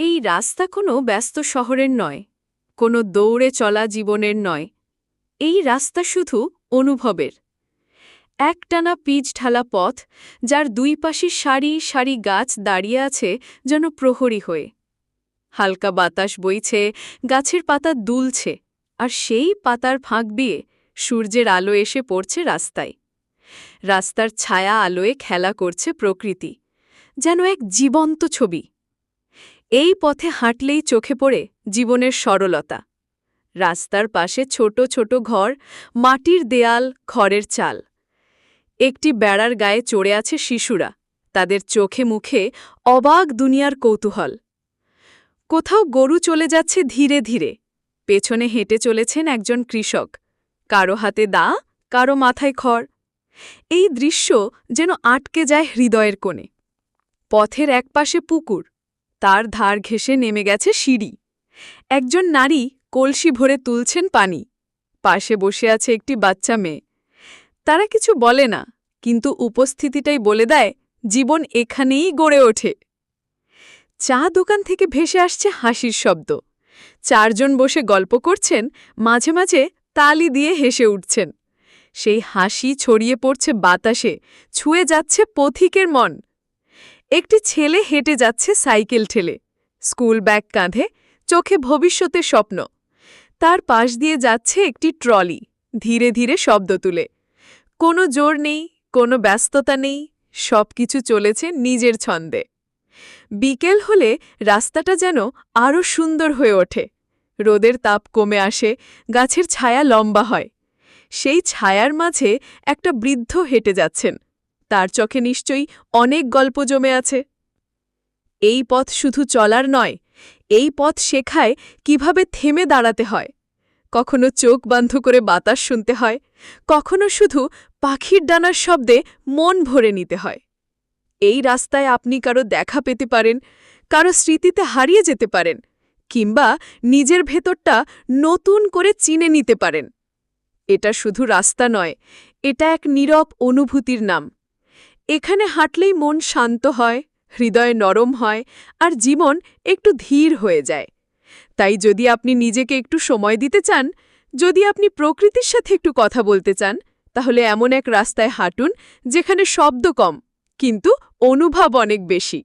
এই রাস্তা কোনো ব্যস্ত শহরের নয়, কোনো দৌড়ে চলা জীবনের নয়। এই রাস্তা শুধু অনুভবের। একটানা পিচ ঢালা পথ, যার দুই পাশে সারি সারি গাছ দাঁড়িয়ে আছে যেন প্রহরী হয়ে। হালকা বাতাস বইছে, গাছের পাতা দুলছে, আর সেই পাতার ফাঁক দিয়ে সূর্যের আলো এসে পড়ছে রাস্তায়। রাস্তার ছায়া আলোয় খেলা করছে প্রকৃতি, যেন এক জীবন্ত ছবি। এই পথে হাঁটলেই চোখে পড়ে জীবনের সরলতা। রাস্তার পাশে ছোট ছোট ঘর, মাটির দেয়াল, খড়ের চাল। একটি বেড়ার গায়ে চড়ে আছে শিশুরা, তাদের চোখে মুখে অবাক দুনিয়ার কৌতূহল। কোথাও গরু চলে যাচ্ছে ধীরে ধীরে, পেছনে হেঁটে চলেছেন একজন কৃষক। কারও হাতে দা, কারও মাথায় খড়। এই দৃশ্য যেন আটকে যায় হৃদয়ের কোণে। পথের একপাশে পুকুর তার ধার ঘেঁষে নেমে গেছে সিঁড়ি। একজন নারী কলসি ভরে তুলছেন পানি। পাশে বসে আছে একটি বাচ্চা মেয়ে। তারা কিছু বলে না, কিন্তু উপস্থিতিটাই বলে দেয়, জীবন এখানেই গড়ে ওঠে। চা দোকান থেকে ভেসে আসছে হাসির শব্দ। চারজন বসে গল্প করছেন, মাঝে মাঝে তালি দিয়ে হেসে উঠছেন। সেই হাসি ছড়িয়ে পড়ছে বাতাসে, ছুঁয়ে যাচ্ছে পথিকের মন। একটি ছেলে হেঁটে যাচ্ছে সাইকেল ঠেলে। স্কুল ব্যাগ কাঁধে, চোখে ভবিষ্যতে স্বপ্ন। তার পাশ দিয়ে যাচ্ছে একটি ট্রলি, ধীরে ধীরে শব্দ তুলে। কোনো জোর নেই, কোনো ব্যস্ততা নেই সব কিছু চলেছে নিজের ছন্দে। বিকেল হলে রাস্তাটা যেন আরও সুন্দর হয়ে ওঠে। রোদের তাপ কমে আসে, গাছের ছায়া লম্বা হয়। সেই ছায়ার মাঝে একটা বৃদ্ধ হেঁটে যাচ্ছেন। তার চোখে নিশ্চয়ই অনেক গল্প জমে আছে। এই পথ শুধু চলার নয়, এই পথ শেখায় কীভাবে থেমে দাঁড়াতে হয়, কখনো চোখ বান্ধ করে বাতাস শুনতে হয়, কখনো শুধু পাখির ডানার শব্দে মন ভরে নিতে হয়। এই রাস্তায় আপনি কারও দেখা পেতে পারেন, কারও স্মৃতিতে হারিয়ে যেতে পারেন, কিংবা নিজের ভেতরটা নতুন করে চিনে নিতে পারেন। এটা শুধু রাস্তা নয়, এটা এক নীরব অনুভূতির নাম। এখানে হাঁটলেই মন শান্ত হয়, হৃদয় নরম হয় আর জীবন একটু ধীর হয়ে যায়। তাই যদি আপনি নিজেকে একটু সময় দিতে চান, যদি আপনি প্রকৃতির সাথে একটু কথা বলতে চান, তাহলে এমন এক রাস্তায় হাঁটুন যেখানে শব্দ কম, কিন্তু অনুভব অনেক বেশি।